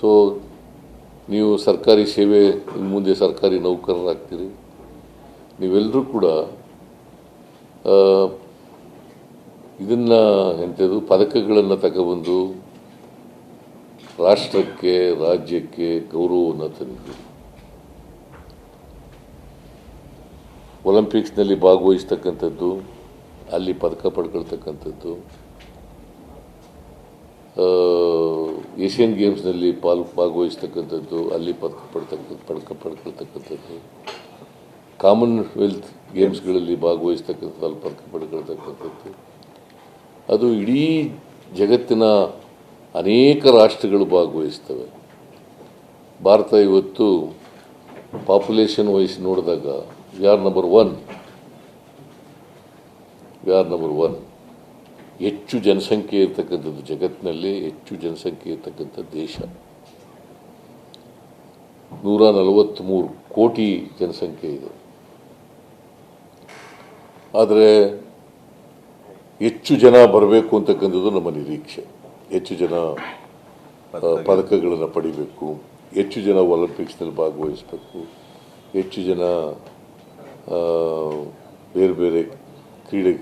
So ನೀವು ಸರ್ಕಾರಿ ಸೇವೆ ಮುಂದೆ ಸರ್ಕಾರಿ ನೌಕರರಾಗ್ತೀರಿ. ನೀವೆಲ್ಲರೂ ಕೂಡ ಇದನ್ನು ಎಂಥದ್ದು ಪದಕಗಳನ್ನು ತಗೊಬಂದು ರಾಷ್ಟ್ರಕ್ಕೆ, ರಾಜ್ಯಕ್ಕೆ ಗೌರವವನ್ನು ತಂದಿದ್ದೀರಿ. ಒಲಿಂಪಿಕ್ಸ್ನಲ್ಲಿ ಭಾಗವಹಿಸ್ತಕ್ಕಂಥದ್ದು, ಅಲ್ಲಿ ಪದಕ ಪಡ್ಕೊಳ್ತಕ್ಕಂಥದ್ದು ಏಷ್ಯನ್ ಗೇಮ್ಸ್ನಲ್ಲಿ ಪಾಲ್ ಭಾಗವಹಿಸ್ತಕ್ಕಂಥದ್ದು, ಅಲ್ಲಿ ಪದಕ ಪಡ್ತಕ್ಕ ಪದಕ ಪಡ್ಕೊಳ್ತಕ್ಕಂಥದ್ದು. ಕಾಮನ್ವೆಲ್ತ್ ಗೇಮ್ಸ್ಗಳಲ್ಲಿ ಭಾಗವಹಿಸ್ತಕ್ಕಂಥದ್ದು, ಅಲ್ಲಿ ಪದಕ ಪಡ್ಕೊಳ್ತಕ್ಕಂಥದ್ದು. ಅದು ಇಡೀ ಜಗತ್ತಿನ ಅನೇಕ ರಾಷ್ಟ್ರಗಳು ಭಾಗವಹಿಸ್ತವೆ. ಭಾರತ ಇವತ್ತು ಪಾಪ್ಯುಲೇಷನ್ ವೈಸ್ ನೋಡಿದಾಗ we are number one we are number one ಹೆಚ್ಚು ಜನಸಂಖ್ಯೆ ಇರತಕ್ಕಂಥದ್ದು ಜಗತ್ತಿನಲ್ಲಿ ಹೆಚ್ಚು ಜನಸಂಖ್ಯೆ ಇರತಕ್ಕಂಥ ದೇಶ. ನೂರ ನಲವತ್ತ್ಮೂರು ಕೋಟಿ ಜನಸಂಖ್ಯೆ ಇದೆ. ಆದರೆ ಹೆಚ್ಚು ಜನ ಬರಬೇಕು ಅಂತಕ್ಕಂಥದ್ದು ನಮ್ಮ ನಿರೀಕ್ಷೆ. ಹೆಚ್ಚು ಜನ ಪದಕಗಳನ್ನು ಪಡಿಬೇಕು ಹೆಚ್ಚು ಜನ ಒಲಿಂಪಿಕ್ಸ್ನಲ್ಲಿ ಭಾಗವಹಿಸಬೇಕು ಹೆಚ್ಚು ಜನ ಬೇರೆ ಬೇರೆ ಕ್ರೀಡೆ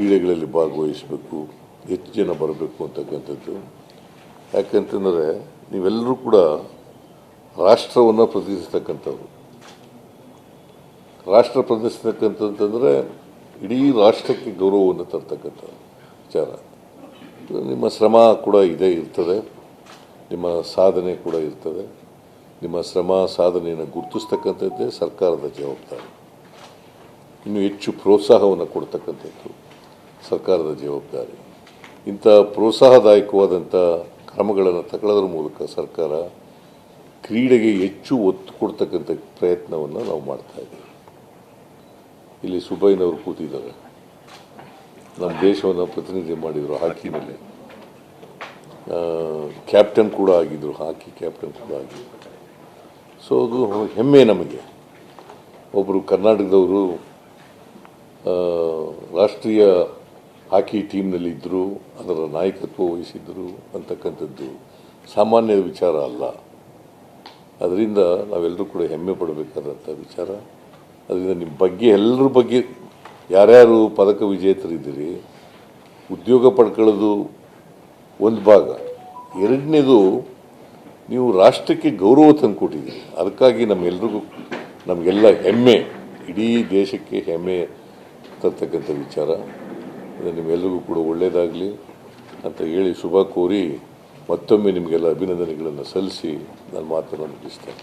ಕ್ರೀಡೆಗಳಲ್ಲಿ ಭಾಗವಹಿಸಬೇಕು, ಹೆಚ್ಚು ಜನ ಬರಬೇಕು ಅಂತಕ್ಕಂಥದ್ದು. ಯಾಕಂತಂದರೆ ನೀವೆಲ್ಲರೂ ಕೂಡ ರಾಷ್ಟ್ರವನ್ನು ಪ್ರತಿನಿಧಿಸ್ತಕ್ಕಂಥವ್ರು. ರಾಷ್ಟ್ರ ಪ್ರತಿನಿಧಿಸ್ತಕ್ಕಂಥದ್ದಂದರೆ ಇಡೀ ರಾಷ್ಟ್ರಕ್ಕೆ ಗೌರವವನ್ನು ತರ್ತಕ್ಕಂಥ ವಿಚಾರ. ನಿಮ್ಮ ಶ್ರಮ ಕೂಡ ಇದೇ ಇರ್ತದೆ. ನಿಮ್ಮ ಸಾಧನೆ ಕೂಡ ಇರ್ತದೆ. ನಿಮ್ಮ ಶ್ರಮ, ಸಾಧನೆಯನ್ನು ಗುರುತಿಸ್ತಕ್ಕಂಥದ್ದೇ ಸರ್ಕಾರದ ಜವಾಬ್ದಾರಿ. ಇನ್ನು ಹೆಚ್ಚು ಪ್ರೋತ್ಸಾಹವನ್ನು ಕೊಡ್ತಕ್ಕಂಥದ್ದು. ಸರ್ಕಾರದ ಜವಾಬ್ದಾರಿ. ಇಂಥ ಪ್ರೋತ್ಸಾಹದಾಯಕವಾದಂಥ ಕ್ರಮಗಳನ್ನು ತಗೊಳ್ಳೋದ್ರ ಮೂಲಕ ಸರ್ಕಾರ ಕ್ರೀಡೆಗೆ ಹೆಚ್ಚು ಒತ್ತು ಕೊಡ್ತಕ್ಕಂಥ ಪ್ರಯತ್ನವನ್ನು ನಾವು ಮಾಡ್ತಾ ಇದ್ದೀವಿ. ಇಲ್ಲಿ ಸುಬ್ಬಯ್ಯನವರು ಕೂತಿದ್ದಾರೆ. ನಮ್ಮ ದೇಶವನ್ನು ಪ್ರತಿನಿಧಿ ಮಾಡಿದರು ಹಾಕಿನಲ್ಲಿ. ಕ್ಯಾಪ್ಟನ್ ಕೂಡ ಆಗಿದ್ದರು ಹಾಕಿ ಕ್ಯಾಪ್ಟನ್ ಕೂಡ ಆಗಿದ್ದರು ಸೊ, ಅದು ಹೆಮ್ಮೆ ನಮಗೆ. ಒಬ್ಬರು ಕರ್ನಾಟಕದವರು ರಾಷ್ಟ್ರೀಯ ಹಾಕಿ ಟೀಮ್ನಲ್ಲಿ ಇದ್ದರು ಅದರ ನಾಯಕತ್ವ ವಹಿಸಿದ್ದರು ಅಂತಕ್ಕಂಥದ್ದು ಸಾಮಾನ್ಯ ವಿಚಾರ ಅಲ್ಲ. ಅದರಿಂದ ನಾವೆಲ್ಲರೂ ಕೂಡ ಹೆಮ್ಮೆ ಪಡಬೇಕಾದಂಥ ವಿಚಾರ. ಅದರಿಂದ ನಿಮ್ಮ ಬಗ್ಗೆ, ಎಲ್ಲರ ಬಗ್ಗೆ ಯಾರ್ಯಾರು ಪದಕ ವಿಜೇತರಿದ್ದೀರಿ, ಉದ್ಯೋಗ ಪಡ್ಕೊಳ್ಳೋದು ಒಂದು ಭಾಗ. ಎರಡನೇದು, ನೀವು ರಾಷ್ಟ್ರಕ್ಕೆ ಗೌರವ ತಂದುಕೊಟ್ಟಿದ್ದೀರಿ. ಅದಕ್ಕಾಗಿ ನಮ್ಮೆಲ್ರಿಗೂ, ನಮಗೆಲ್ಲ ಹೆಮ್ಮೆ, ಇಡೀ ದೇಶಕ್ಕೆ ಹೆಮ್ಮೆ ತರ್ತಕ್ಕಂಥ ವಿಚಾರ. ನಿಮ್ಮೆಲ್ಲರಿಗೂ ಕೂಡ ಒಳ್ಳೆಯದಾಗಲಿ ಅಂತ ಹೇಳಿ ಶುಭ ಕೋರಿ ಮತ್ತೊಮ್ಮೆ ನಿಮಗೆಲ್ಲ ಅಭಿನಂದನೆಗಳನ್ನು ಸಲ್ಲಿಸಿ ನಾನು ಮಾತನ್ನು ಮುಗಿಸ್ತೇನೆ.